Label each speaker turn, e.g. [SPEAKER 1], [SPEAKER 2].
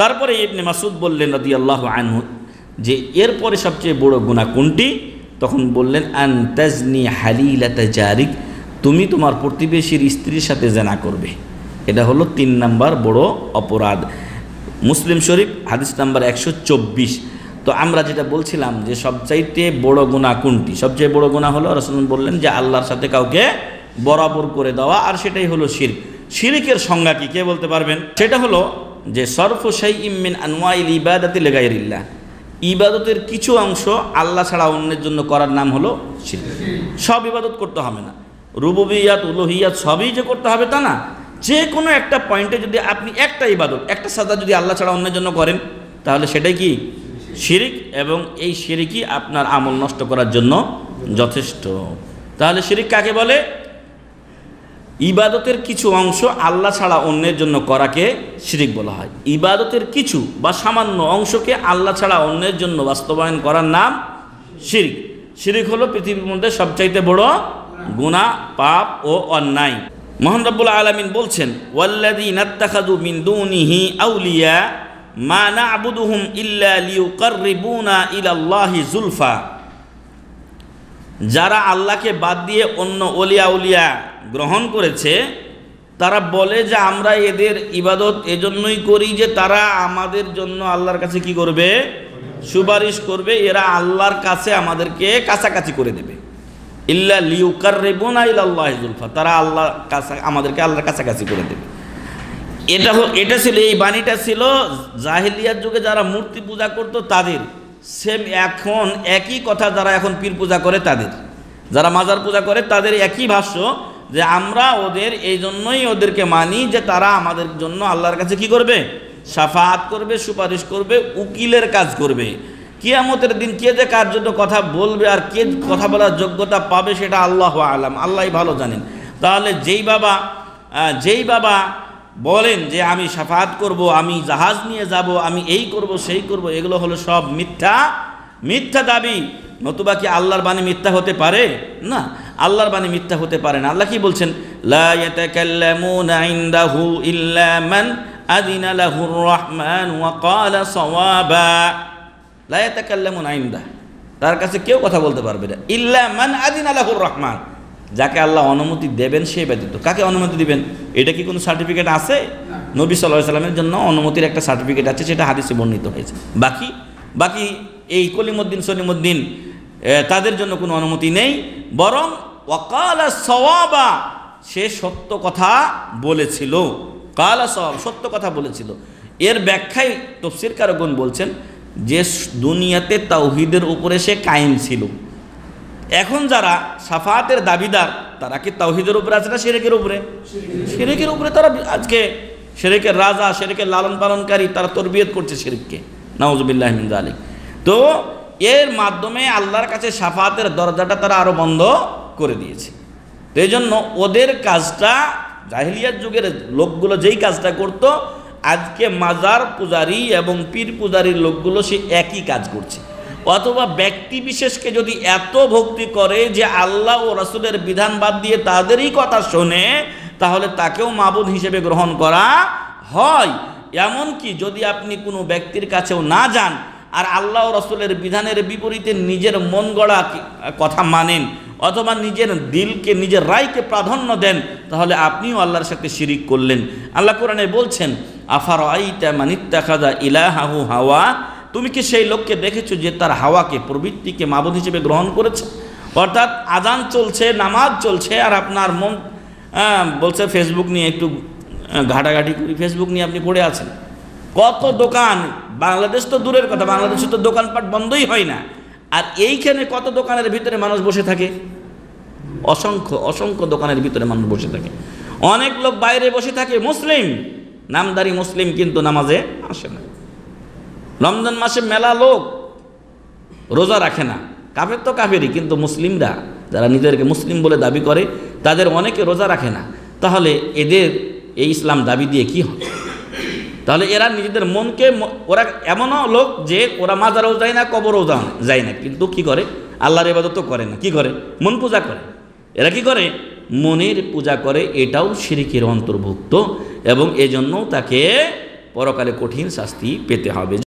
[SPEAKER 1] তারপরে ইবনে মাসুদ বললেন রদি আল্লাহ আনহু যে এরপরে সবচেয়ে বড় গুণা কোনটি? তখন বললেন আন তাজনি হালিলাতা জারিক, তুমি তোমার প্রতিবেশীর স্ত্রীর সাথে জেনা করবে। এটা হলো তিন নাম্বার বড় অপরাধ। মুসলিম শরীফ, হাদিস নাম্বার একশো চব্বিশ। তো আমরা যেটা বলছিলাম যে সবচাইতে বড় গুণা কোনটি? সবচেয়ে বড় গুণা হলো রসুল বললেন যে আল্লাহর সাথে কাউকে বরাবর করে দেওয়া, আর সেটাই হলো শির শিরিকের সংজ্ঞা কি? কে বলতে পারবেন? সেটা হলো যে সরফ সাই ইমিন আনওয়াইল ইবাদাতি লেগাইরিল্লাহ। ইবাদতের কিছু অংশ আল্লাহ ছাড়া অন্যের জন্য করার নাম হলো শিরক। সব ইবাদত করতে হবে না। রুবুবিয়াত, উলোহিয়াত সবই যে করতে হবে তা না। যে কোনো একটা পয়েন্টে যদি আপনি একটা ইবাদত, একটা সাদা যদি আল্লাহ ছাড়া অন্যের জন্য করেন, তাহলে সেটাই কি? শিরিক এবং এই শিরিকই আপনার আমল নষ্ট করার জন্য যথেষ্ট। তাহলে শিরিক কাকে বলে? ইবাদতের কিছু অংশ আল্লাহ ছাড়া অন্যের জন্য করাকে শিরিক বলা হয়। ইবাদতের কিছু বা সামান্য অংশকে আল্লাহ ছাড়া অন্যের জন্য বাস্তবায়ন করার নাম শিরিক। শিরিক হলো পৃথিবীর মধ্যে সবচাইতে বড় গুণা পাপ ও অন্যায়। মোহান আলমিন বলছেন ওয়াল্লাদি আউলিয়া ইল্লা ইলাল্লাহি জুলফা। যারা আল্লাহকে বাদ দিয়ে অন্য অলিয়া উলিয়া গ্রহণ করেছে, তারা বলে যে আমরা এদের ইবাদত এজন্যই করি যে তারা আমাদের জন্য আল্লাহর কাছে কি করবে? সুপারিশ করবে, এরা আল্লাহর কাছে আমাদেরকে কাছাকাছি করে দেবে। ইল্লা লিউকার রেবুনা ইল্লাহ জুলফা, তারা আল্লাহ কাছা আমাদেরকে আল্লাহর কাছাকাছি করে দেবে। এটা এটা ছিল, এই বাণীটা ছিল জাহিলিয়ার যুগে যারা মূর্তি পূজা করতো তাদের। সেম এখন একই কথা যারা এখন পীর পূজা করে তাদের। যারা মাজার পূজা করে তাদের একই ভাষ্য যে আমরা ওদের এই জন্যই ওদেরকে মানি যে তারা আমাদের জন্য আল্লাহর কাছে কি করবে? সাফাত করবে, সুপারিশ করবে, উকিলের কাজ করবে। কিয়ামতের দিন কে যে কার জন্য কথা বলবে আর কে কথা বলার যোগ্যতা পাবে সেটা আল্লাহ আলাম আল্লাহ ভালো জানেন। তাহলে যেই বাবা যেই বাবা বলেন যে আমি সাফাত করব, আমি জাহাজ নিয়ে যাব, আমি এই করব, সেই করব, এগুলো হলো সব মিথ্যা মিথ্যা দাবি। নতুবা কি আল্লাহর বাণী মিথ্যা হতে পারে? না, আল্লাহর বাণী মিথ্যা হতে পারে না। আল্লাহ কি বলছেন? তার কাছে কেউ কথা বলতে পারবে না। ইল্লা মান আদিনা লাহুর রহমান। যাকে আল্লাহ অনুমতি দেবেন সে ব্যতীত। কাকে অনুমতি দিবেন? এটা কি কোনো সার্টিফিকেট আছে? নবী সাল্লাহ সাল্লামের জন্য অনুমতির একটা সার্টিফিকেট আছে সেটা হাদিসে বর্ণিত হয়েছে। বাকি? বাকি এই কলিমুদ্দিন সলিমুদ্দিন তাদের জন্য কোনো অনুমতি নেই। বরং ওয়াকালা সওয়াবা সে সত্য কথা বলেছিল। কালা সওয়াব সত্য কথা বলেছিল। এর ব্যাখ্যায় তফসির কারগুন বলছেন যে দুনিয়াতে তাওহিদের উপরে সে কায়েম ছিল। এখন যারা সাফাতের দাবিদার, তারা কি তাওহিদের উপরে আছে না সেরেকের উপরে? সেরেকের উপরে তারা আজকে সেরেকের রাজা সেরেকের লালন পালনকারী তারা তরবিয়ত করছে সেরেককে নওয়াজবিল্লাহ আলী তো এর মাধ্যমে আল্লাহর কাছে সাফাতের দরজাটা তারা আরও বন্ধ করে দিয়েছে। এই জন্য ওদের কাজটা, জাহিলিয়ার যুগের লোকগুলো যেই কাজটা করতো, আজকে মাজার পূজারী এবং পীর পূজারীর লোকগুলো সে একই কাজ করছে। অথবা ব্যক্তি বিশেষকে যদি এত ভক্তি করে যে আল্লাহ ও রাসুলের বিধান বাদ দিয়ে তাদেরই কথা শোনে, তাহলে তাকেও মাবুদ হিসেবে গ্রহণ করা হয়। এমনকি যদি আপনি কোনো ব্যক্তির কাছেও না যান আর আল্লাহ রসুলের বিধানের বিপরীতে নিজের মন গড়া কথা মানেন অথবা নিজের দিলকে, নিজের রায়কে প্রাধান্য দেন, তাহলে আপনিও আল্লাহর সাথে শিরিক করলেন। আল্লাহ কোরআনে বলছেন আফার আইতা মানিত্তাখাদা ইলাহাহু হাওয়া? তুমি কি সেই লোককে দেখেছ যে তার হাওয়াকে, প্রবৃত্তিকে মাবুদ হিসেবে গ্রহণ করেছে? অর্থাৎ আজান চলছে, নামাজ চলছে, আর আপনার মন বলছে ফেসবুক নিয়ে একটু ঘাটাঘাটি করি। ফেসবুক নিয়ে আপনি পড়ে আছেন। কত দোকান, বাংলাদেশ তো দূরের কথা, বাংলাদেশে তো দোকানপাট বন্ধই হয় না। আর এইখানে কত দোকানের ভিতরে মানুষ বসে থাকে? অসংখ্য অসংখ্য দোকানের ভিতরে মানুষ বসে থাকে। অনেক লোক বাইরে বসে থাকে, মুসলিম। নামদারি মুসলিম কিন্তু নামাজে আসে না। রমজান মাসে মেলা লোক রোজা রাখে না। কাফের তো কাফেরই, কিন্তু মুসলিমরা যারা নিজেদেরকে মুসলিম বলে দাবি করে, তাদের অনেকে রোজা রাখে না। তাহলে এদের এই ইসলাম দাবি দিয়ে কি হবে? তাহলে এরা নিজেদের মনকে ওরা এমনও লোক যে ওরা মাজারও যায় না, কবরও যায় না। কিন্তু কি করে? আল্লাহর ইবাদত করে না। কি করে? মন পূজা করে। এরা কি করে? মনের পূজা করে। এটাও শিরিকের অন্তর্ভুক্ত এবং এজন্য তাকে পরকালে কঠিন শাস্তি পেতে হবে।